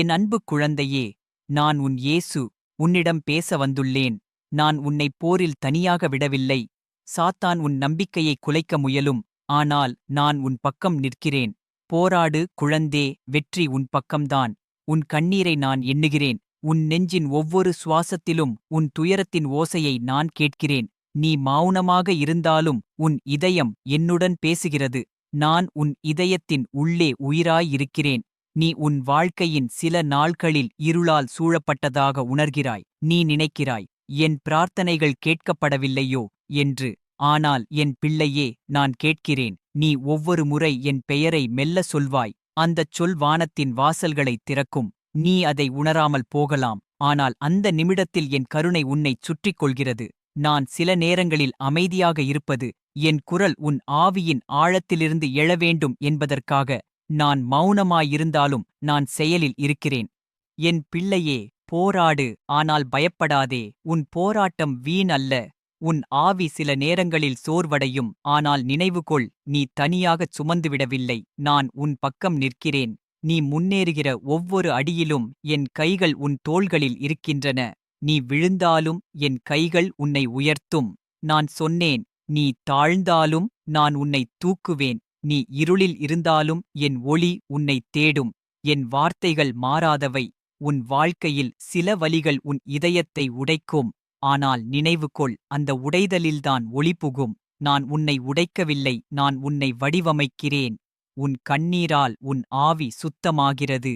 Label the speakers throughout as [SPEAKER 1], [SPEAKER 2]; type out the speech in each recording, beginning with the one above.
[SPEAKER 1] என் அன்பு குழந்தையே நான் உன் இயேசு உன்னிடம் பேச வந்துள்ளேன். நான் உன்னை போரில் தனியாக விடவில்லை. சாத்தான் உன் நம்பிக்கையை குலைக்க முயலும். ஆனால் நான் உன் பக்கம் நிற்கிறேன். போராடு குழந்தே வெற்றி உன் பக்கம்தான். உன் கண்ணீரை நான் எண்ணுகிறேன். உன் நெஞ்சின் ஒவ்வொரு சுவாசத்திலும் உன் துயரத்தின் ஓசையை நான் கேட்கிறேன். நீ மௌனமாக இருந்தாலும் உன் இதயம் என்னுடன் பேசுகிறது. நான் உன் இதயத்தின் உள்ளே உயிராயிருக்கிறேன் நீ உன் வாழ்க்கையின் சில நாள்களில் இருளால் சூழப்பட்டதாக உணர்கிறாய். நீ நினைக்கிறாய் என் பிரார்த்தனைகள் கேட்கப்படவில்லையோ என்று. ஆனால் என் பிள்ளையே நான் கேட்கிறேன் நீ ஒவ்வொரு முறை என் பெயரை மெல்ல சொல்வாய் அந்தச் சொல் வானத்தின் வாசல்களைத் திறக்கும் நீ அதை உணராமல் போகலாம். ஆனால் அந்த நிமிடத்தில் என் கருணை உன்னைச் சுற்றிக் கொள்கிறது நான் சில நேரங்களில் அமைதியாக இருப்பது என் குரல் உன் ஆவியின் ஆழத்திலிருந்து எழ வேண்டும் என்பதற்காக. நான் மௌனமாயிருந்தாலும் நான் செயலில் இருக்கிறேன். என் பிள்ளையே போராடு ஆனால் பயப்படாதே. உன் போராட்டம் வீண் அல்ல. உன் ஆவி சில நேரங்களில் சோர்வடையும். ஆனால் நினைவுகொள் நீ தனியாகச் சுமந்துவிடவில்லை. நான் உன் பக்கம் நிற்கிறேன். நீ முன்னேறுகிற ஒவ்வொரு அடியிலும் என் கைகள் உன் தோள்களில் இருக்கின்றன. நீ விழுந்தாலும் என் கைகள் உன்னை உயர்த்தும். நான் சொன்னேன் நீ தாழ்ந்தாலும் நான் உன்னை தூக்குவேன். நீ இருளில் இருந்தாலும் என் ஒளி உன்னை தேடும். என் வார்த்தைகள் மாறாதவை. உன் வாழ்க்கையில் சில வலிகள் உன் இதயத்தை உடைக்கும். ஆனால் நினைவுகொள் அந்த உடைதலில்தான் ஒளி புகும். நான் உன்னை உடைக்கவில்லை நான் உன்னை வடிவமைக்கிறேன். உன் கண்ணீரால் உன் ஆவி சுத்தமாகிறது.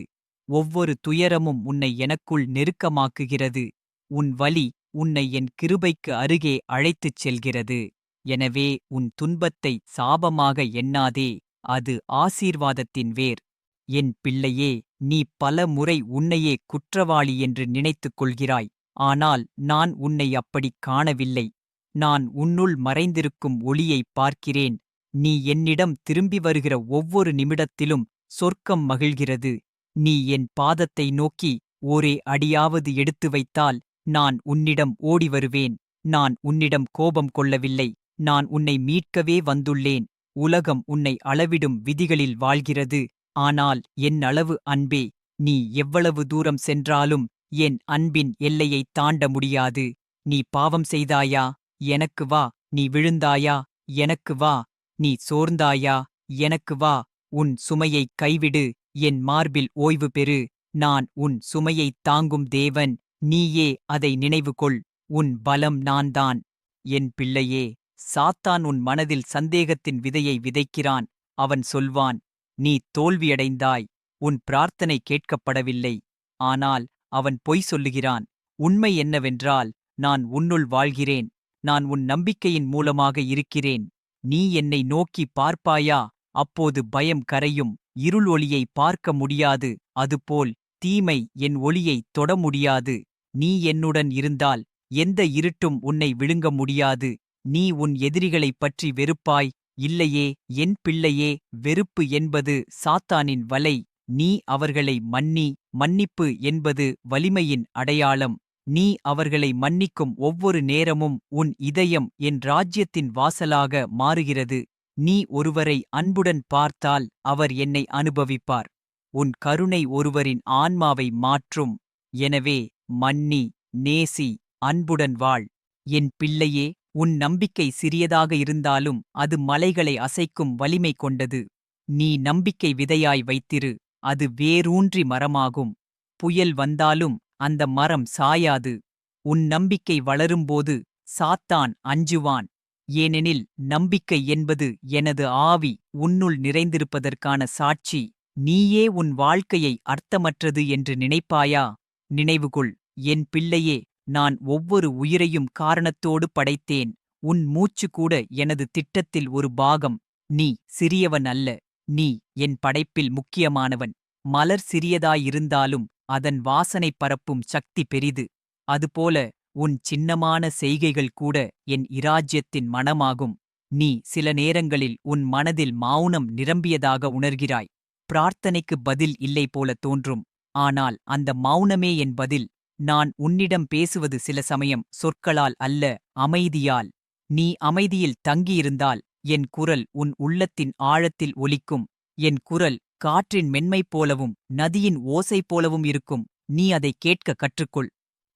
[SPEAKER 1] ஒவ்வொரு துயரமும் உன்னை எனக்குள் நெருக்கமாக்குகிறது. உன் வலி உன்னை என் கிருபைக்கு அருகே அழைத்துச் செல்கிறது. எனவே உன் துன்பத்தை சாபமாக எண்ணாதே அது ஆசீர்வாதத்தின் வேர். என் பிள்ளையே நீ பல முறை உன்னையே குற்றவாளி என்று நினைத்துக் கொள்கிறாய் ஆனால் நான் உன்னை அப்படிக் காணவில்லை. நான் உன்னுள் மறைந்திருக்கும் ஒளியைப் பார்க்கிறேன். நீ என்னிடம் திரும்பி வருகிற ஒவ்வொரு நிமிடத்திலும் சொர்க்கம் மகிழ்கிறது. நீ என் பாதத்தை நோக்கி ஒரே அடியாவது எடுத்து வைத்தால் நான் உன்னிடம் ஓடி வருவேன். நான் உன்னிடம் கோபம் கொள்ளவில்லை. நான் உன்னை மீட்கவே வந்துள்ளேன். உலகம் உன்னை அளவிடும் விதிகளில் வாழ்கிறது. ஆனால் என் அளவு அன்பே. நீ எவ்வளவு தூரம் சென்றாலும் என் அன்பின் எல்லையைத் தாண்ட முடியாது. நீ பாவம் செய்தாயா? எனக்கு வா. நீ விழுந்தாயா? எனக்கு வா. நீ சோர்ந்தாயா? எனக்கு வா. உன் சுமையைக் கைவிடு. என் மார்பில் ஓய்வு பெறு. நான் உன் சுமையைத் தாங்கும் தேவன். நீயே அதை நினைவுகொள். உன் பலம் நான்தான். என் பிள்ளையே. சாத்தான் உன் மனதில் சந்தேகத்தின் விதையை விதைக்கிறான். அவன் சொல்வான் நீ தோல்வியடைந்தாய் உன் பிரார்த்தனை கேட்கப்படவில்லை. ஆனால் அவன் பொய் சொல்லுகிறான் உண்மை என்னவென்றால் நான் உன்னுள் வாழ்கிறேன் நான் உன் நம்பிக்கையின் மூலமாக இருக்கிறேன். நீ என்னை நோக்கி பார்ப்பாயா? அப்போது பயம் கரையும் இருள் ஒளியை பார்க்க முடியாது அதுபோல் தீமை என் ஒளியை தொட முடியாது. நீ என்னுடன் இருந்தால் எந்த இருட்டும் உன்னை விழுங்க முடியாது. நீ உன் எதிரிகளைப் பற்றி வெறுப்பாய். இல்லையே என் பிள்ளையே வெறுப்பு என்பது சாத்தானின் வலை. நீ அவர்களை மன்னி மன்னிப்பு என்பது வலிமையின் அடையாளம். நீ அவர்களை மன்னிக்கும் ஒவ்வொரு நேரமும் உன் இதயம் என் ராஜ்யத்தின் வாசலாக மாறுகிறது. நீ ஒருவரை அன்புடன் பார்த்தால் அவர் என்னை அனுபவிப்பார். உன் கருணை ஒருவரின் ஆன்மாவை மாற்றும். எனவே மன்னி நேசி அன்புடன் வாழ். என் பிள்ளையே உன் நம்பிக்கை சிறியதாக இருந்தாலும் அது மலைகளை அசைக்கும் வலிமை கொண்டது. நீ நம்பிக்கை விதையாய் வைத்திரு அது வேரூன்றி மரமாகும். புயல் வந்தாலும் அந்த மரம் சாயாது. உன் நம்பிக்கை வளரும்போது சாத்தான் அஞ்சுவான். ஏனெனில் நம்பிக்கை என்பது எனது ஆவி உன்னுள் நிறைந்திருப்பதற்கான சாட்சி. நீயே உன் வாழ்க்கையை அர்த்தமற்றது என்று நினைப்பாயா? நினைவுகொள் என் பிள்ளையே நான் ஒவ்வொரு உயிரையும் காரணத்தோடு படைத்தேன். உன் மூச்சு கூட எனது திட்டத்தில் ஒரு பாகம். நீ சிறியவன் அல்ல. நீ என் படைப்பில் முக்கியமானவன். மலர் சிறியதாயிருந்தாலும் அதன் வாசனை பரப்பும் சக்தி பெரிது. அதுபோல உன் சின்னமான செய்கைகள் கூட என் இராஜ்யத்தின் மனமாகும். நீ சில நேரங்களில் உன் மனதில் மௌனம் நிரம்பியதாக உணர்கிறாய். பிரார்த்தனைக்கு பதில் இல்லை போல தோன்றும். ஆனால் அந்த மௌனமே என் பதில். நான் உன்னிடம் பேசுவது சில சமயம் சொற்களால் அல்ல அமைதியால். நீ அமைதியில் தங்கியிருந்தால் என் குரல் உன் உள்ளத்தின் ஆழத்தில் ஒலிக்கும். என் குரல் காற்றின் மென்மை போலவும் நதியின் ஓசை போலவும் இருக்கும். நீ அதை கேட்க கற்றுக்கொள்.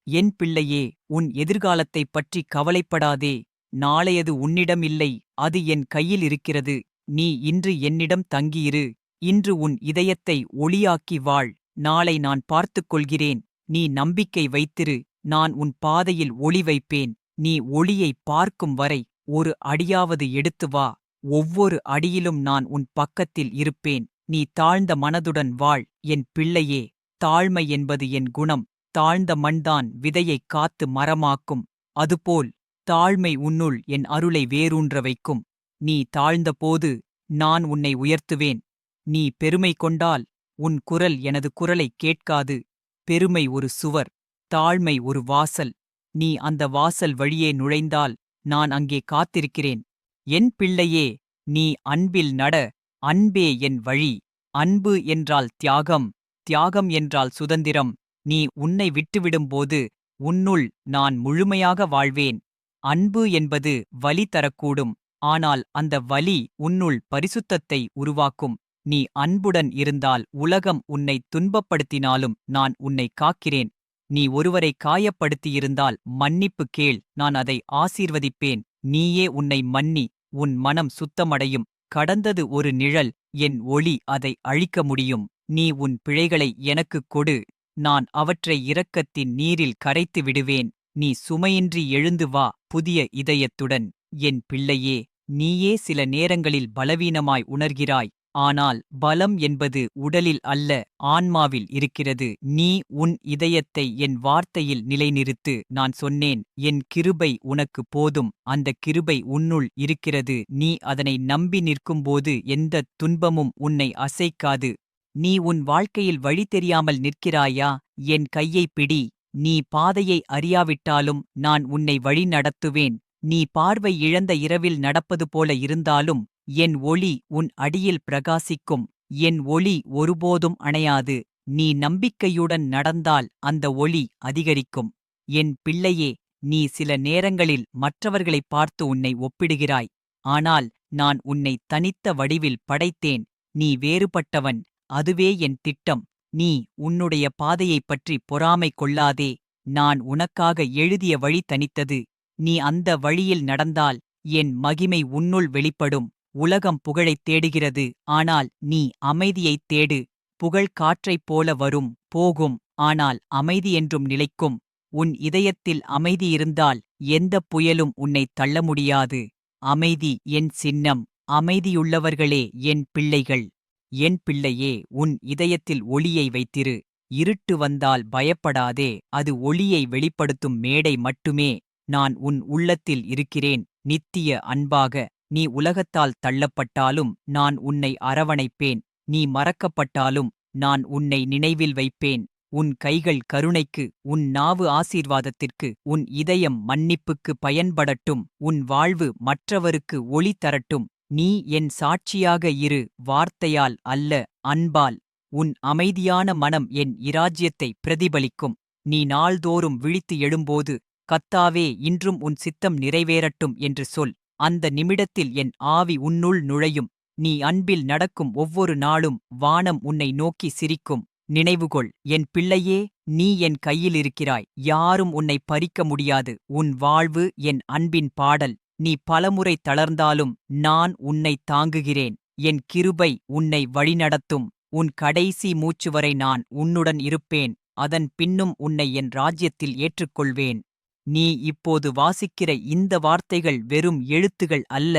[SPEAKER 1] என் பிள்ளையே உன் எதிர்காலத்தைப் பற்றி கவலைப்படாதே. நாளையது உன்னிடம் இல்லை அது என் கையில் இருக்கிறது. நீ இன்று என்னிடம் தங்கியிரு. இன்று உன் இதயத்தை ஒளியாக்கி வாழ். நாளை நான் பார்த்துக் கொள்கிறேன். நீ நம்பிக்கை வைத்திரு நான் உன் பாதையில் ஒளி வைப்பேன். நீ ஒளியை பார்க்கும் வரை ஒரு அடியாவது எடுத்து வா. ஒவ்வொரு அடியிலும் நான் உன் பக்கத்தில் இருப்பேன். நீ தாழ்ந்த மனதுடன் வாழ் என் பிள்ளையே. தாழ்மை என்பது என் குணம். தாழ்ந்த மண்தான் விதையைக் காத்து மரமாக்கும். அதுபோல் தாழ்மை உன்னுள் என் அருளை வேரூன்ற வைக்கும். நீ தாழ்ந்தபோது நான் உன்னை உயர்த்துவேன். நீ பெருமை கொண்டால் உன் குரல் எனது குரலைக் கேட்காது. பெருமை ஒரு சுவர் தாழ்மை ஒரு வாசல். நீ அந்த வாசல் வழியே நுழைந்தால் நான் அங்கே காத்திருக்கிறேன். என் பிள்ளையே நீ அன்பில் நட அன்பே என் வழி. அன்பு என்றால் தியாகம் தியாகம் என்றால் சுதந்திரம். நீ உன்னை விட்டுவிடும்போது உன்னுள் நான் முழுமையாக வாழ்வேன். அன்பு என்பது வலி தரக்கூடும் ஆனால் அந்த வலி உன்னுள் பரிசுத்தத்தை உருவாக்கும். நீ அன்புடன் இருந்தால் உலகம் உன்னை துன்பப்படுத்தினாலும் நான் உன்னை காக்கிறேன். நீ ஒருவரை காயப்படுத்தியிருந்தால் மன்னிப்பு கேள் நான் அதை ஆசீர்வதிப்பேன். நீயே உன்னை மன்னி உன் மனம் சுத்தமடையும். கடந்தது ஒரு நிழல் என் ஒளி அதை அழிக்க முடியும். நீ உன் பிழைகளை எனக்குக் கொடு நான் அவற்றை இரக்கத்தின் நீரில் கரைத்து விடுவேன். நீ சுமையின்றி எழுந்து வா புதிய இதயத்துடன். என் பிள்ளையே நீயே சில நேரங்களில் பலவீனமாய் உணர்கிறாய். ஆனால் பலம் என்பது உடலில் அல்ல ஆன்மாவில் இருக்கிறது. நீ உன் இதயத்தை என் வார்த்தையில் நிலைநிறுத்து நான் சொன்னேன் என் கிருபை உனக்கு போதும். அந்த கிருபை உன்னுள் இருக்கிறது. நீ அதனை நம்பி நிற்கும்போது எந்த துன்பமும் உன்னை அசைக்காது. நீ உன் வாழ்க்கையில் வழி தெரியாமல் நிற்கிறாயா? என் கையை பிடி. நீ பாதையை அறியாவிட்டாலும் நான் உன்னை வழி நடத்துவேன். நீ பார்வை இழந்த இரவில் நடப்பது போல இருந்தாலும் என் ஒளி உன் அடியில் பிரகாசிக்கும் என் ஒளி ஒருபோதும் அணையாது. நீ நம்பிக்கையுடன் நடந்தால் அந்த ஒளி அதிகரிக்கும். என் பிள்ளையே நீ சில நேரங்களில் மற்றவர்களைப் பார்த்து உன்னை ஒப்பிடுகிறாய். ஆனால் நான் உன்னை தனித்த வடிவில் படைத்தேன். நீ வேறுபட்டவன் அதுவே என் திட்டம். நீ உன்னுடைய பாதையைப் பற்றி பொறாமை கொள்ளாதே. நான் உனக்காக எழுதிய வழி தனித்தது. நீ அந்த வழியில் நடந்தால் என் மகிமை உன்னுள் வெளிப்படும். உலகம் புகழைத் தேடுகிறது. ஆனால் நீ அமைதியைத் தேடு. புகழ் காற்றைப் போல வரும் போகும். ஆனால் அமைதி என்றும் நிலைக்கும். உன் இதயத்தில் அமைதி இருந்தால் எந்தப் புயலும் உன்னைத் தள்ள முடியாது. அமைதி என் சின்னம். அமைதியுள்ளவர்களே என் பிள்ளைகள். என் பிள்ளையே உன் இதயத்தில் ஒளியை வைத்திரு. இருட்டு வந்தால் பயப்படாதே. அது ஒளியை வெளிப்படுத்தும் மேடை மட்டுமே. நான் உன் உள்ளத்தில் இருக்கிறேன். நித்திய அன்பாக நீ உலகத்தால் தள்ளப்பட்டாலும் நான் உன்னை அரவணைப்பேன். நீ மறக்கப்பட்டாலும் நான் உன்னை நினைவில் வைப்பேன். உன் கைகள் கருணைக்கு உன் நாவு ஆசீர்வாதத்திற்கு உன் இதயம் மன்னிப்புக்கு பயன்படட்டும். உன் வாழ்வு மற்றவருக்கு ஒளி தரட்டும். நீ என் சாட்சியாக இரு வார்த்தையால் அல்ல அன்பால். உன் அமைதியான மனம் என் இராஜ்யத்தை பிரதிபலிக்கும். நீ நாள்தோறும் விழித்து எழும்போது கத்தாவே இன்றும் உன் சித்தம் நிறைவேறட்டும் என்று சொல். அந்த நிமிடத்தில் என் ஆவி உன்னுள் நுழையும். நீ அன்பில் நடக்கும் ஒவ்வொரு நாளும் வானம் உன்னை நோக்கி சிரிக்கும். நினைவுகொள் என் பிள்ளையே நீ என் கையில் இருக்கிறாய். யாரும் உன்னை பறிக்க முடியாது. உன் வாழ்வு என் அன்பின் பாடல். நீ பலமுறை தளர்ந்தாலும் நான் உன்னை தாங்குகிறேன். என் கிருபை உன்னை வழிநடத்தும். உன் கடைசி மூச்சு வரை நான் உன்னுடன் இருப்பேன். அதன் பின்னும் உன்னை என் ராஜ்யத்தில் ஏற்றுக்கொள்வேன். நீ இப்போது வாசிக்கிற இந்த வார்த்தைகள் வெறும் எழுத்துகள் அல்ல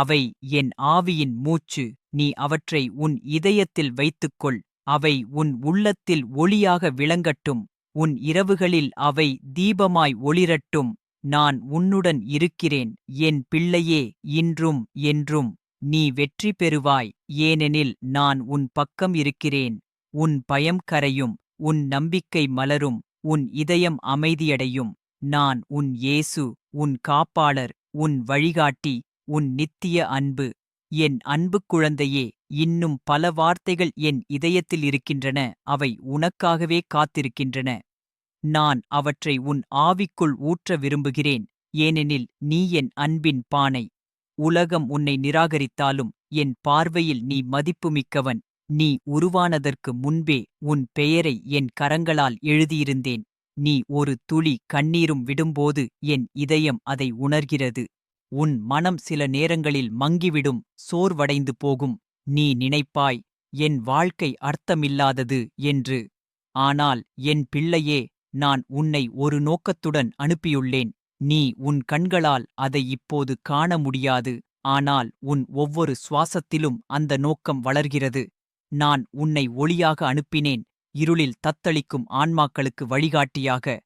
[SPEAKER 1] அவை என் ஆவியின் மூச்சு. நீ அவற்றை உன் இதயத்தில் வைத்துக்கொள் அவை உன் உள்ளத்தில் ஒளியாக விளங்கட்டும் உன் இரவுகளில் அவை தீபமாய் ஒளிரட்டும். நான் உன்னுடன் இருக்கிறேன் என் பிள்ளையே இன்றும் என்றும். நீ வெற்றி பெறுவாய் ஏனெனில் நான் உன் பக்கம் இருக்கிறேன். உன் பயம் கரையும் உன் நம்பிக்கை மலரும் உன் இதயம் அமைதியடையும். நான் உன் இயேசு உன் காப்பாளர் உன் வழிகாட்டி உன் நித்திய அன்பு. என் அன்பு குழந்தையே இன்னும் பல வார்த்தைகள் என் இதயத்தில் இருக்கின்றன அவை உனக்காகவே காத்திருக்கின்றன. நான் அவற்றை உன் ஆவிக்குள் ஊற்ற விரும்புகிறேன் ஏனெனில் நீ என் அன்பின் பானை. உலகம் உன்னை நிராகரித்தாலும் என் பார்வையில் நீ மதிப்புமிக்கவன் நீ உருவானதற்கு முன்பே உன் பெயரை என் கரங்களால் எழுதியிருந்தேன். நீ ஒரு துளி கண்ணீரும் விடும்போது என் இதயம் அதை உணர்கிறது. உன் மனம் சில நேரங்களில் மங்கிவிடும் சோர்வடைந்து போகும். நீ நினைப்பாய் என் வாழ்க்கை அர்த்தமில்லாதது என்று. ஆனால் என் பிள்ளையே நான் உன்னை ஒரு நோக்கத்துடன் அனுப்பியுள்ளேன். நீ உன் கண்களால் அதை இப்போது காண முடியாது. ஆனால் உன் ஒவ்வொரு சுவாசத்திலும் அந்த நோக்கம் வளர்கிறது. நான் உன்னை ஒளியாக அனுப்பினேன். இருளில் தத்தளிக்கும் ஆன்மாக்களுக்கு வழிகாட்டியாக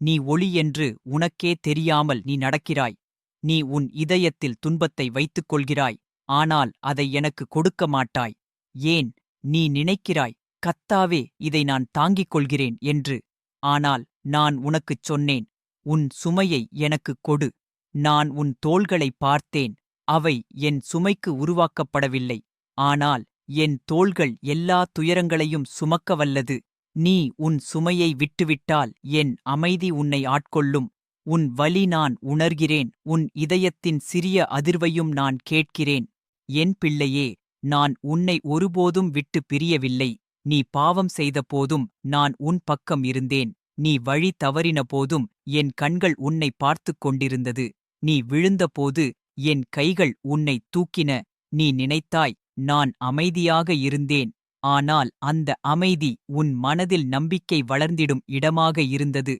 [SPEAKER 1] நீ ஒளி என்று உனக்கே தெரியாமல் நீ நடக்கிறாய். நீ உன் இதயத்தில் துன்பத்தை வைத்துக் கொள்கிறாய் ஆனால் அதை எனக்கு கொடுக்க மாட்டாய். ஏன் நீ நினைக்கிறாய் கத்தாவே இதை நான் தாங்கிக் கொள்கிறேன் என்று. ஆனால் நான் உனக்குச் சொன்னேன் உன் சுமையை எனக்குக் கொடு. நான் உன் தோள்களை பார்த்தேன் அவை என் சுமைக்கு உருவாக்கப்படவில்லை. ஆனால் என் தோள்கள் எல்லா துயரங்களையும் சுமக்க வல்லது நீ உன் சுமையை விட்டுவிட்டால் என் அமைதி உன்னை ஆட்கொள்ளும். உன் வலி நான் உணர்கிறேன். உன் இதயத்தின் சிறிய அதிர்வையும் நான் கேட்கிறேன். என் பிள்ளையே நான் உன்னை ஒருபோதும் விட்டு பிரியவில்லை. நீ பாவம் செய்தபோதும் நான் உன் பக்கம் இருந்தேன். நீ வழி தவறின போதும் என் கண்கள் உன்னை பார்த்துக் கொண்டிருந்தது. நீ விழுந்தபோது என் கைகள் உன்னை தூக்கின. நீ நினைத்தாய் நான் அமைதியாக இருந்தேன். ஆனால் அந்த அமைதி உன் மனதில் நம்பிக்கை வளர்ந்திடும் இடமாக இருந்தது.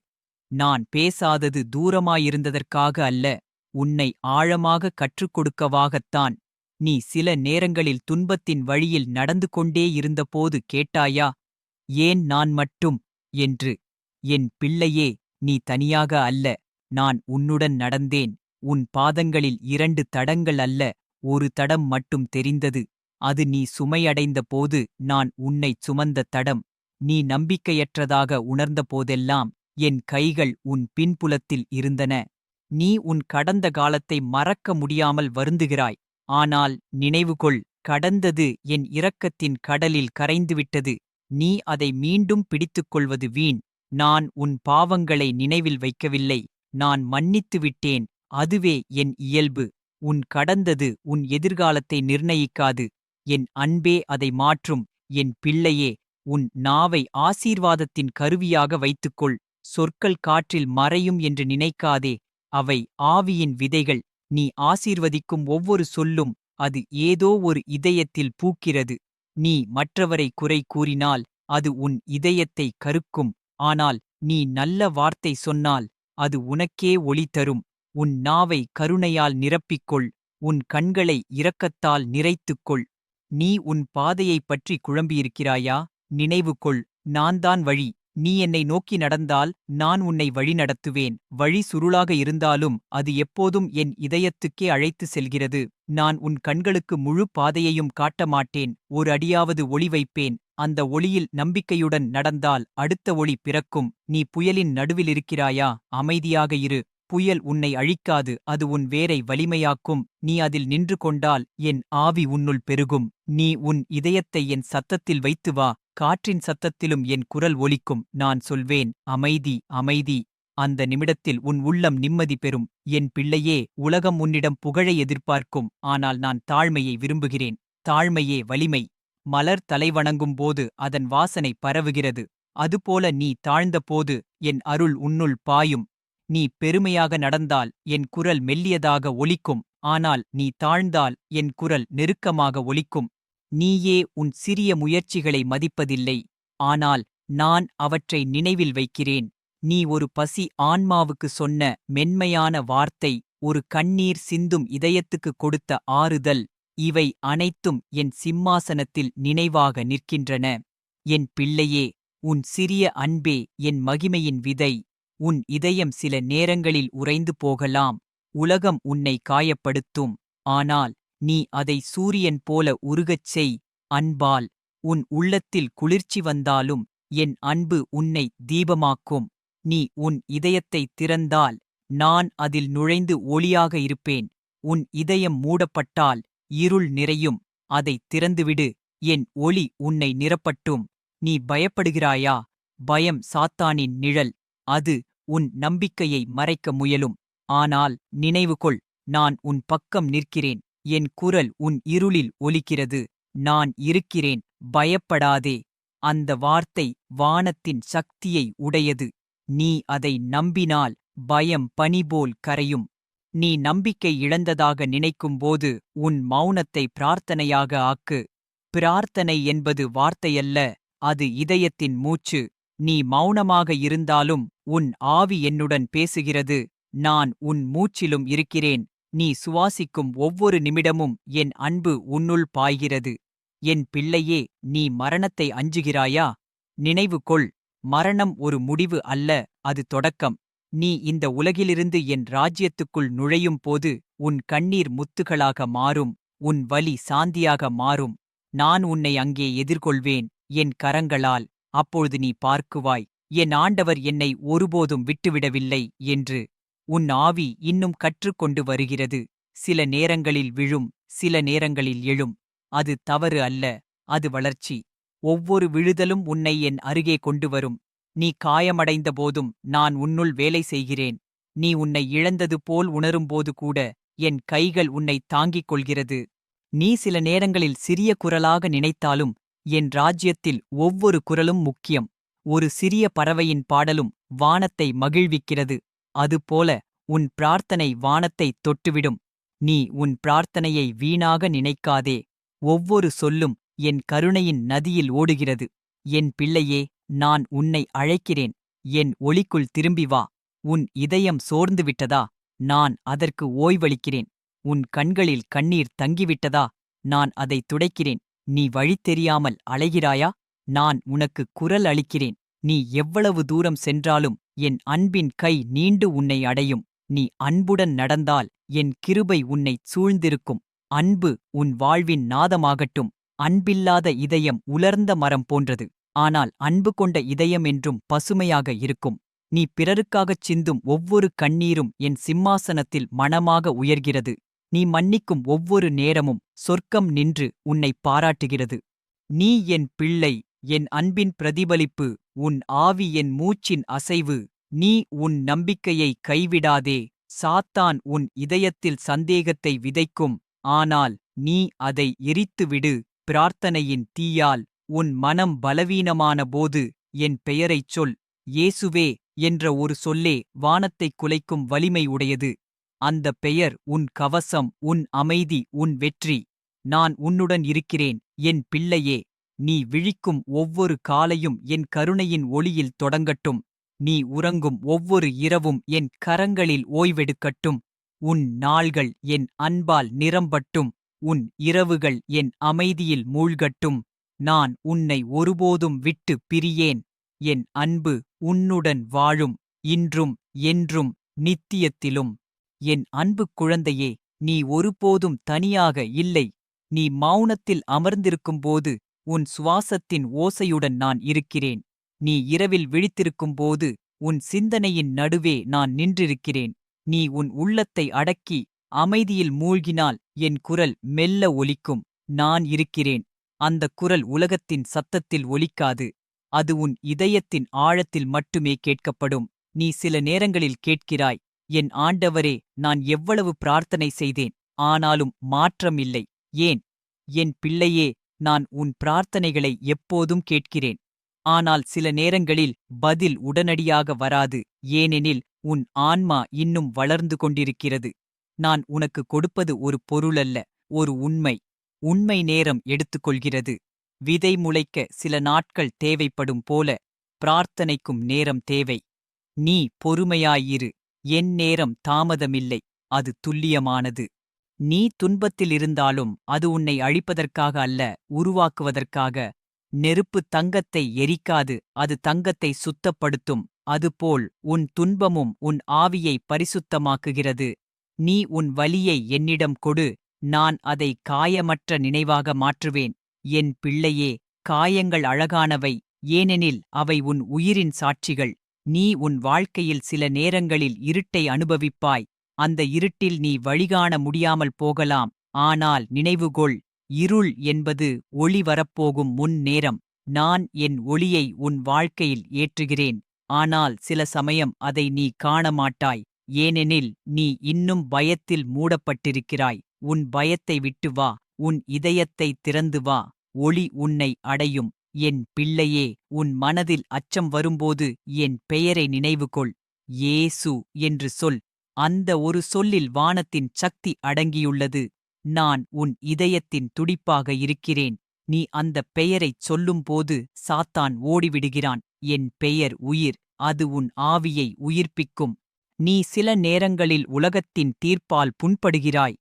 [SPEAKER 1] நான் பேசாதது தூரமாயிருந்ததற்காக அல்ல உன்னை ஆழமாக கற்றுக் கொடுக்கவாகத்தான் நீ சில நேரங்களில் துன்பத்தின் வழியில் நடந்து கொண்டே இருந்தபோது கேட்டாயா ஏன் நான் மட்டும்? என்று என் பிள்ளையே நீ தனியாக அல்ல நான் உன்னுடன் நடந்தேன். உன் பாதங்களில் இரண்டு தடங்கள் அல்ல ஒரு தடம் மட்டும் தெரிந்தது. அது நீ சுமையடைந்த போது நான் உன்னைச் சுமந்த தடம். நீ நம்பிக்கையற்றதாக உணர்ந்த போதெல்லாம் என் கைகள் உன் பின்புலத்தில் இருந்தன. நீ உன் கடந்த காலத்தை மறக்க முடியாமல் வருந்துகிறாய். ஆனால் நினைவுகொள் கடந்தது என் இரக்கத்தின் கடலில் கரைந்துவிட்டது. நீ அதை மீண்டும் பிடித்துக் கொள்வது வீண். நான் உன் பாவங்களை நினைவில் வைக்கவில்லை. நான் மன்னித்து விட்டேன் அதுவே என் இயல்பு. உன் கடந்தது உன் எதிர்காலத்தை நிர்ணயிக்காது. என் அன்பே அதை மாற்றும் என் பிள்ளையே உன் நாவை ஆசீர்வாதத்தின் கருவியாக வைத்துக்கொள். சொற்கள் காற்றில் மறையும் என்று நினைக்காதே அவை ஆவியின் விதைகள். நீ ஆசீர்வதிக்கும் ஒவ்வொரு சொல்லும் அது ஏதோ ஒரு இதயத்தில் பூக்கிறது. நீ மற்றவரை குறை கூறினால் அது உன் இதயத்தை கருக்கும். ஆனால் நீ நல்ல வார்த்தை சொன்னால் அது உனக்கே ஒளி தரும். உன் நாவை கருணையால் நிரப்பிக்கொள் உன் கண்களை இரக்கத்தால் நிறைத்துக்கொள். நீ உன் பாதையைப் பற்றி குழம்பியிருக்கிறாயா? நினைவுகொள் நான்தான் வழி. நீ என்னை நோக்கி நடந்தால் நான் உன்னை வழிநடத்துவேன் வழி சுருளாக இருந்தாலும் அது எப்போதும் என் இதயத்துக்கே அழைத்து செல்கிறது. நான் உன் கண்களுக்கு முழு பாதையையும் காட்ட மாட்டேன். ஒரு அடியாவது ஒளி வைப்பேன். அந்த ஒளியில் நம்பிக்கையுடன் நடந்தால் அடுத்த ஒளி பிறக்கும். நீ புயலின் நடுவிலிருக்கிறாயா அமைதியாக இரு. புயல் உன்னை அழிக்காது அது உன் வேரை வலிமையாக்கும். நீ அதில் நின்று கொண்டால் என் ஆவி உன்னுள் பெருகும். நீ உன் இதயத்தை என் சத்தத்தில் வைத்து வா காற்றின் சத்தத்திலும் என் குரல் ஒலிக்கும். நான் சொல்வேன் அமைதி அமைதி. அந்த நிமிடத்தில் உன் உள்ளம் நிம்மதி பெறும். என் பிள்ளையே உலகம் உன்னிடம் புகழை எதிர்பார்க்கும். ஆனால் நான் தாழ்மையை விரும்புகிறேன். தாழ்மையே வலிமை. மலர் தலைவணங்கும் போது அதன் வாசனை பரவுகிறது. அதுபோல நீ தாழ்ந்தபோது என் அருள் உன்னுள் பாயும். நீ பெருமையாக நடந்தால் என் குரல் மெல்லியதாக ஒலிக்கும் ஆனால் நீ தாழ்ந்தால் என் குரல் நெருக்கமாக ஒலிக்கும். நீயே உன் சிறிய முயற்சிகளை மதிப்பதில்லை ஆனால் நான் அவற்றை நினைவில் வைக்கிறேன். நீ ஒரு பசி ஆன்மாவுக்கு சொன்ன மென்மையான வார்த்தை ஒரு கண்ணீர் சிந்தும் இதயத்துக்கு கொடுத்த ஆறுதல் இவை அனைத்தும் என் சிம்மாசனத்தில் நினைவாக நிற்கின்றன. என் பிள்ளையே உன் சிறிய அன்பே என் மகிமையின் விதை. உன் இதயம் சில நேரங்களில் உறைந்து போகலாம். உலகம் உன்னை காயப்படுத்தும். ஆனால் நீ அதை சூரியன் போல உருகச் செய். அன்பால் உன் உள்ளத்தில் குளிர்ச்சி வந்தாலும் என் அன்பு உன்னை தீபமாக்கும். நீ உன் இதயத்தை திறந்தால் நான் அதில் நுழைந்து ஒளியாக இருப்பேன். உன் இதயம் மூடப்பட்டால் இருள் நிறையும். அதைத் திறந்துவிடு. என் ஒளி உன்னை நிரப்பட்டும். நீ பயப்படுகிறாயா? பயம் சாத்தானின் நிழல். அது உன் நம்பிக்கையை மறைக்க முயலும். ஆனால் நினைவுகொள் நான் உன் பக்கம் நிற்கிறேன். என் குரல் உன் இருளில் ஒலிக்கிறது. நான் இருக்கிறேன். பயப்படாதே. அந்த வார்த்தை வானத்தின் சக்தியை உடையது. நீ அதை நம்பினால் பயம் பனிபோல் கரையும். நீ நம்பிக்கை இழந்ததாக நினைக்கும்போது உன் மௌனத்தை பிரார்த்தனையாக ஆக்கு. பிரார்த்தனை என்பது வார்த்தையல்ல அது இதயத்தின் மூச்சு. நீ மௌனமாக இருந்தாலும் உன் ஆவி என்னுடன் பேசுகிறது. நான் உன் மூச்சிலும் இருக்கிறேன். நீ சுவாசிக்கும் ஒவ்வொரு நிமிடமும் என் அன்பு உன்னுள் பாய்கிறது. என் பிள்ளையே நீ மரணத்தை அஞ்சுகிறாயா? நினைவு கொள் மரணம் ஒரு முடிவு அல்ல அது தொடக்கம். நீ இந்த உலகிலிருந்து என் ராஜ்யத்துக்குள் நுழையும் போது உன் கண்ணீர் முத்துகளாக மாறும் உன் வலி சாந்தியாக மாறும். நான் உன்னை அங்கே எதிர்கொள்வேன் என் கரங்களால். அப்பொழுது நீ பார்க்குவாய் என் ஆண்டவர் என்னை ஒருபோதும் விட்டுவிடவில்லை என்று உன் ஆவி இன்னும் கற்றுக்கொண்டு வருகிறது. சில நேரங்களில் விழும் சில நேரங்களில் எழும். அது தவறு அல்ல அது வளர்ச்சி. ஒவ்வொரு விழுதலும் உன்னை என் அருகே கொண்டு வரும். நீ காயமடைந்த போதும் நான் உன்னுள் வேலை செய்கிறேன். நீ உன்னை இழந்தது போல் உணரும்போது கூட என் கைகள் உன்னை தாங்கிக் கொள்கிறது. நீ சில நேரங்களில் சிறிய குரலாக நினைத்தாலும் என் ராஜ்யத்தில் ஒவ்வொரு குரலும் முக்கியம். ஒரு சிறிய பறவையின் பாடலும் வானத்தை மகிழ்விக்கிறது. அதுபோல உன் பிரார்த்தனை வானத்தை தொட்டுவிடும். நீ உன் பிரார்த்தனையை வீணாக நினைக்காதே. ஒவ்வொரு சொல்லும் என் கருணையின் நதியில் ஓடுகிறது. என் பிள்ளையே நான் உன்னை அழைக்கிறேன். என் ஒளிக்குள் திரும்பி வா. உன் இதயம் சோர்ந்து விட்டதா? நான் அதற்கு ஓய்வளிக்கிறேன். உன் கண்களில் கண்ணீர் தங்கிவிட்டதா? நான் அதை துடைக்கிறேன். நீ வழி தெரியாமல் அலைகிறாயா? நான் உனக்கு குரல் அளிக்கிறேன். நீ எவ்வளவு தூரம் சென்றாலும் என் அன்பின் கை நீண்டு உன்னை அடையும். நீ அன்புடன் நடந்தால் என் கிருபை உன்னைச் சூழ்ந்திருக்கும். அன்பு உன் வாழ்வின் நாதமாகட்டும். அன்பில்லாத இதயம் உலர்ந்த மரம் போன்றது. ஆனால் அன்பு கொண்ட இதயம் என்றும் பசுமையாக இருக்கும். நீ பிறருக்காகச் சிந்தும் ஒவ்வொரு கண்ணீரும் என் சிம்மாசனத்தில் மணமாக உயர்கிறது. நீ மன்னிக்கும் ஒவ்வொரு நேரமும் சொர்க்கம் நின்று உன்னை பாராட்டுகிறது. நீ என் பிள்ளை என் அன்பின் பிரதிபலிப்பு உன் ஆவி என் மூச்சின் அசைவு நீ உன் நம்பிக்கையை கைவிடாதே சாத்தான் உன் இதயத்தில் சந்தேகத்தை விதைக்கும் ஆனால் நீ அதை எரித்துவிடு பிரார்த்தனையின் தீயால் உன் மனம் பலவீனமான போது என் பெயரைச் சொல் இயேசுவே என்ற ஒரு சொல்லே வானத்தைக் குலைக்கும் வலிமை உடையது. அந்த பெயர் உன் கவசம் உன் அமைதி உன் வெற்றி. நான் உன்னுடன் இருக்கிறேன் என் பிள்ளையே. நீ விழிக்கும் ஒவ்வொரு காலையும் என் கருணையின் ஒளியில் தொடங்கட்டும். நீ உறங்கும் ஒவ்வொரு இரவும் என் கரங்களில் ஓய்வெடுக்கட்டும். உன் நாள்கள் என் அன்பால் நிரம்பட்டும். உன் இரவுகள் என் அமைதியில் மூழ்கட்டும். நான் உன்னை ஒருபோதும் விட்டு பிரியேன். என் அன்பு உன்னுடன் வாழும் இன்றும் என்றும் நித்தியத்திலும். என் அன்பு குழந்தையே நீ ஒருபோதும் தனியாக இல்லை. நீ மௌனத்தில் அமர்ந்திருக்கும்போது உன் சுவாசத்தின் ஓசையுடன் நான் இருக்கிறேன். நீ இரவில் விழித்திருக்கும்போது உன் சிந்தனையின் நடுவே நான் நின்றிருக்கிறேன். நீ உன் உள்ளத்தை அடக்கி அமைதியில் மூழ்கினால் என் குரல் மெல்ல ஒலிக்கும். நான் இருக்கிறேன். அந்தக் குரல் உலகத்தின் சத்தத்தில் ஒலிக்காது. அது உன் இதயத்தின் ஆழத்தில் மட்டுமே கேட்கப்படும். நீ சில நேரங்களில் கேட்கிறாய் என் ஆண்டவரே நான் எவ்வளவு பிரார்த்தனை செய்தேன் ஆனாலும் மாற்றம் இல்லை. ஏன்? என் பிள்ளையே நான் உன் பிரார்த்தனைகளை எப்போதும் கேட்கிறேன். ஆனால் சில நேரங்களில் பதில் உடனடியாக வராது ஏனெனில் உன் ஆன்மா இன்னும் வளர்ந்து கொண்டிருக்கிறது. நான் உனக்கு கொடுப்பது ஒரு பொருளல்ல ஒரு உண்மை. உண்மை நேரம் எடுத்துக்கொள்கிறது. விதை முளைக்க சில நாட்கள் தேவைப்படும் போல பிரார்த்தனைக்கும் நேரம் தேவை. நீ பொறுமையாயிரு. என் நேரம் தாமதமில்லை அது துல்லியமானது. நீ துன்பத்திலிருந்தாலும் அது உன்னை அழிப்பதற்காக அல்ல உருவாக்குவதற்காக. நெருப்பு தங்கத்தை எரிக்காது அது தங்கத்தை சுத்தப்படுத்தும் அதுபோல் உன் துன்பமும் உன் ஆவியை பரிசுத்தமாக்குகிறது. நீ உன் வலியை என்னிடம் கொடு நான் அதை காயமற்ற நினைவாக மாற்றுவேன். என் பிள்ளையே காயங்கள் அழகானவை ஏனெனில் அவை உன் உயிரின் சாட்சிகள். நீ உன் வாழ்க்கையில் சில நேரங்களில் இருட்டை அனுபவிப்பாய். அந்த இருட்டில் நீ வழிகாண முடியாமல் போகலாம். ஆனால் நினைவுகொள் இருள் என்பது ஒளி வரப்போகும் முன் நேரம். நான் என் ஒளியை உன் வாழ்க்கையில் ஏற்றுகிறேன். ஆனால் சில சமயம் அதை நீ காண மாட்டாய் ஏனெனில் நீ இன்னும் பயத்தில் மூடப்பட்டிருக்கிறாய். உன் பயத்தை விட்டு வா. உன் இதயத்தை திறந்து வா. ஒளி உன்னை அடையும். என் பிள்ளையே உன் மனதில் அச்சம் வரும்போது என் பெயரை நினைவுகொள். ஏசு என்று சொல். அந்த ஒரு சொல்லில் வானத்தின் சக்தி அடங்கியுள்ளது. நான் உன் இதயத்தின் துடிப்பாக இருக்கிறேன். நீ அந்த பெயரைச் சொல்லும்போது சாத்தான் ஓடிவிடுகிறான். என் பெயர் உயிர். அது உன் ஆவியை உயிர்ப்பிக்கும். நீ சில நேரங்களில் உலகத்தின் தீர்ப்பால் புண்படுகிறாய்.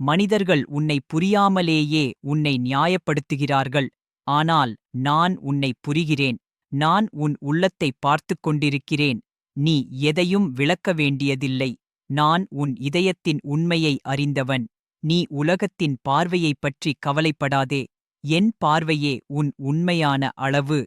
[SPEAKER 1] மனிதர்கள் உன்னை புரியாமலேயே உன்னை நியாயப்படுத்துகிறார்கள். ஆனால் நான் உன்னை புரிகிறேன். நான் உன் உள்ளத்தை பார்த்துக் கொண்டிருக்கிறேன். நீ எதையும் விளக்க வேண்டியதில்லை. நான் உன் இதயத்தின் உண்மையை அறிந்தவன். நீ உலகத்தின் பார்வையைப் பற்றி கவலைப்படாதே. என் பார்வையே உன் உண்மையான அளவு.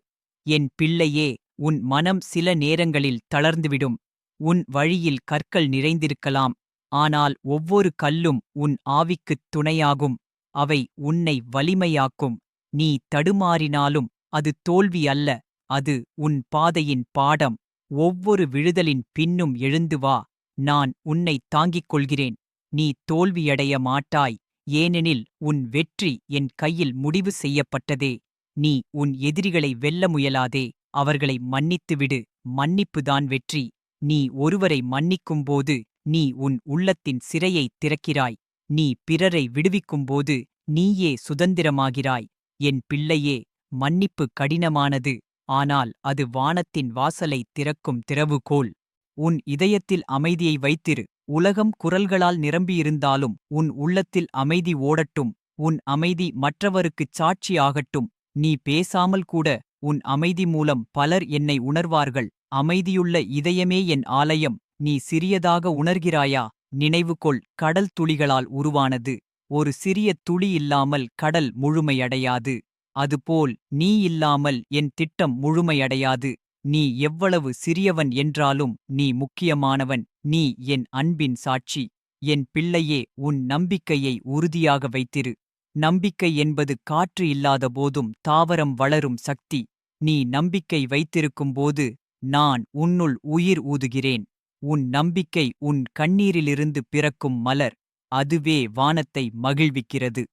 [SPEAKER 1] என் பிள்ளையே உன் மனம் சில நேரங்களில் தளர்ந்துவிடும். உன் வழியில் கற்கள் நிறைந்திருக்கலாம். ஆனால் ஒவ்வொரு கல்லும் உன் ஆவிக்குத் துணையாகும். அவை உன்னை வலிமையாக்கும். நீ தடுமாறினாலும் அது தோல்வி அல்ல அது உன் பாதையின் பாடம். ஒவ்வொரு விழுதலின் பின்னும் எழுந்து வா நான் உன்னை தாங்கிக் கொள்கிறேன். நீ தோல்வியடைய மாட்டாய் ஏனெனில் உன் வெற்றி என் கையில் முடிவு செய்யப்பட்டதே. நீ உன் எதிரிகளை வெல்ல முயலாதே அவர்களை மன்னித்துவிடு மன்னிப்புதான் வெற்றி. நீ ஒருவரை மன்னிக்கும்போது நீ உன் உள்ளத்தின் சிறையைத் திறக்கிறாய். நீ பிறரை விடுவிக்கும்போது நீயே சுதந்திரமாகிறாய். என் பிள்ளையே மன்னிப்பு கடினமானது ஆனால் அது வானத்தின் வாசலை திறக்கும் திறவுகோல். உன் இதயத்தில் அமைதியை வைத்திரு. உலகம் குரல்களால் நிரம்பியிருந்தாலும் உன் உள்ளத்தில் அமைதி ஓடட்டும். உன் அமைதி மற்றவருக்குச் சாட்சியாகட்டும். நீ பேசாமல் கூட உன் அமைதி மூலம் பலர் என்னை உணர்வார்கள். அமைதியுள்ள இதயமே என் ஆலயம். நீ சிறியதாக உணர்கிறாயா? நினைவுகொள் கடல் துளிகளால் உருவானது. ஒரு சிறிய துளி இல்லாமல் கடல் முழுமையடையாது. அதுபோல் நீ இல்லாமல் என் திட்டம் முழுமையடையாது. நீ எவ்வளவு சிறியவன் என்றாலும் நீ முக்கியமானவன். நீ என் அன்பின் சாட்சி. என் பிள்ளையே உன் நம்பிக்கையை உறுதியாக வைத்திரு. நம்பிக்கை என்பது காற்று இல்லாத போதும் தாவரம் வளரும் சக்தி. நீ நம்பிக்கை வைத்திருக்கும்போது நான் உன்னுள் உயிர் ஊதுகிறேன். உன் நம்பிக்கை உன் கண்ணீரிலிருந்து பிறக்கும் மலர். அதுவே வானத்தை மகிழ்விக்கிறது.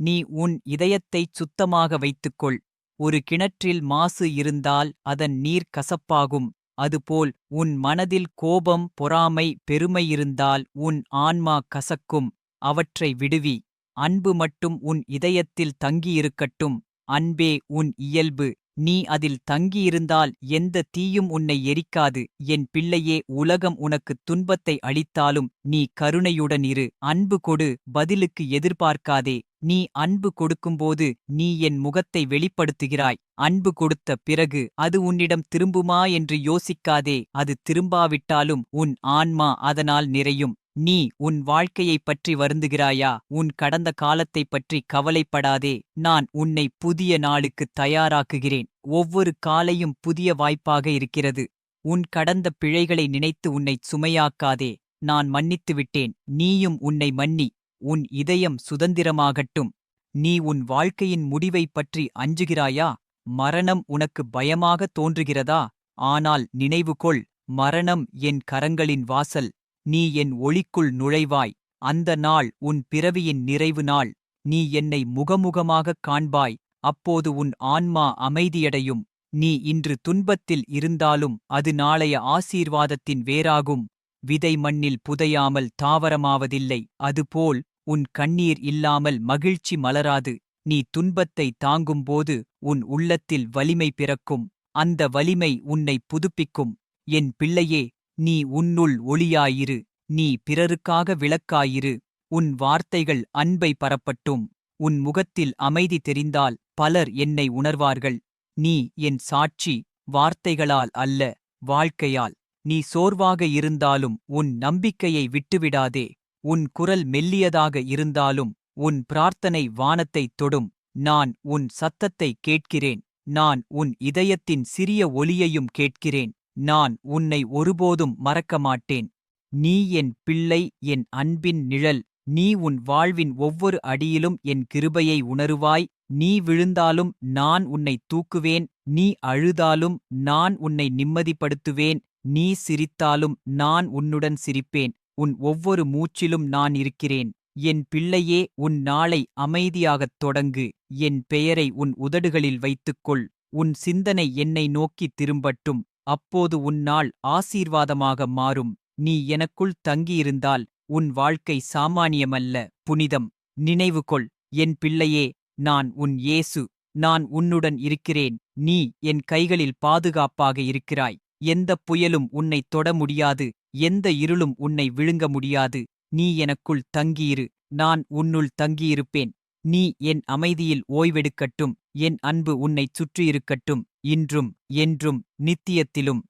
[SPEAKER 1] நீ உன் இதயத்தைச் சுத்தமாக வைத்துக்கொள். ஒரு கிணற்றில் மாசு இருந்தால் அதன் நீர் கசப்பாகும். அதுபோல் உன் மனதில் கோபம் பொறாமை பெருமை இருந்தால் உன் ஆன்மா கசக்கும். அவற்றை விடுவி. அன்பு மட்டும் உன் இதயத்தில் தங்கியிருக்கட்டும். அன்பே உன் இயல்பு. நீ அதில் தங்கியிருந்தால் எந்த தீயும் உன்னை எரிக்காது. என் பிள்ளையே உலகம் உனக்கு துன்பத்தை அளித்தாலும் நீ கருணையுடன் இரு அன்பு கொடு பதிலுக்கு எதிர்பார்க்காதே. நீ அன்பு கொடுக்கும்போது நீ என் முகத்தை வெளிப்படுத்துகிறாய். அன்பு கொடுத்த பிறகு அது உன்னிடம் திரும்புமா என்று யோசிக்காதே. அது திரும்பாவிட்டாலும் உன் ஆன்மா அதனால் நிறையும். நீ உன் வாழ்க்கையைப் பற்றி வருந்துகிறாயா? உன் கடந்த காலத்தைப் பற்றி கவலைப்படாதே. நான் உன்னை புதிய நாளுக்குத் தயாராக்குகிறேன். ஒவ்வொரு காலையும் புதிய வாய்ப்பாக இருக்கிறது. உன் கடந்த பிழைகளை நினைத்து உன்னைச் சுமையாக்காதே. நான் மன்னித்து விட்டேன். நீயும் உன்னை மன்னி. உன் இதயம் சுதந்திரமாகட்டும். நீ உன் வாழ்க்கையின் முடிவைப் பற்றி அஞ்சுகிறாயா? மரணம் உனக்கு பயமாக தோன்றுகிறதா? ஆனால் நினைவுகொள். மரணம் என் கரங்களின் வாசல். நீ என் ஒளிக்குள் நுழைவாய். அந்த நாள் உன் பிறவியின் நிறைவு நாள். நீ என்னை முகமுகமாகக் காண்பாய். அப்போது உன் ஆன்மா அமைதியடையும். நீ இன்று துன்பத்தில் இருந்தாலும் அது நாளைய ஆசீர்வாதத்தின் வேறாகும் விதை மண்ணில் புதையாமல் தாவரமாவதில்லை. அதுபோல் உன் கண்ணீர் இல்லாமல் மகிழ்ச்சி மலராது. நீ துன்பத்தை தாங்கும்போது உன் உள்ளத்தில் வலிமை பிறக்கும். அந்த வலிமை உன்னை புதுப்பிக்கும். என் பிள்ளையே நீ உன்னுள் ஒளியாயிரு நீ பிறருக்காக விளக்காயிரு உன் வார்த்தைகள் அன்பை பரப்பட்டும். உன் முகத்தில் அமைதி தெரிந்தால் பலர் என்னை உணர்வார்கள். நீ என் சாட்சி வார்த்தைகளால் அல்ல வாழ்க்கையால். நீ சோர்வாக இருந்தாலும் உன் நம்பிக்கையை விட்டுவிடாதே. உன் குரல் மெல்லியதாக இருந்தாலும் உன் பிரார்த்தனை வானத்தைத் தொடும். நான் உன் சத்தத்தை கேட்கிறேன். நான் உன் இதயத்தின் சிறிய ஒலியையும் கேட்கிறேன். நான் உன்னை ஒருபோதும் மறக்க மாட்டேன் நீ என் பிள்ளை என் அன்பின் நிழல். நீ உன் வாழ்வின் ஒவ்வொரு அடியிலும் என் கிருபையை உணருவாய். நீ விழுந்தாலும் நான் உன்னை தூக்குவேன். நீ அழுதாலும் நான் உன்னை நிம்மதிப்படுத்துவேன். நீ சிரித்தாலும் நான் உன்னுடன் சிரிப்பேன். உன் ஒவ்வொரு மூச்சிலும் நான் இருக்கிறேன். என் பிள்ளையே உன் நாளை அமைதியாகத் தொடங்கு. என் பெயரை உன் உதடுகளில் வைத்துக்கொள். உன் சிந்தனை என்னை நோக்கித் திரும்பட்டும். அப்போது உன் நாள் ஆசீர்வாதமாக மாறும். நீ எனக்குள் தங்கியிருந்தால் உன் வாழ்க்கை சாமானியமல்ல. புனிதம். நினைவு கொள். என் பிள்ளையே நான் உன் இயேசு. நான் உன்னுடன் இருக்கிறேன். நீ என் கைகளில் பாதுகாப்பாக இருக்கிறாய். எந்தப் புயலும் உன்னை தொட முடியாது. எந்த இருளும் உன்னை விழுங்க முடியாது. நீ எனக்குள் தங்கியிரு. நான் உன்னுள் தங்கியிருப்பேன். நீ என் அமைதியில் ஓய்வெடுக்கட்டும். என் அன்பு உன்னைச் சுற்றியிருக்கட்டும். இன்றும் என்றும் நித்தியத்திலும்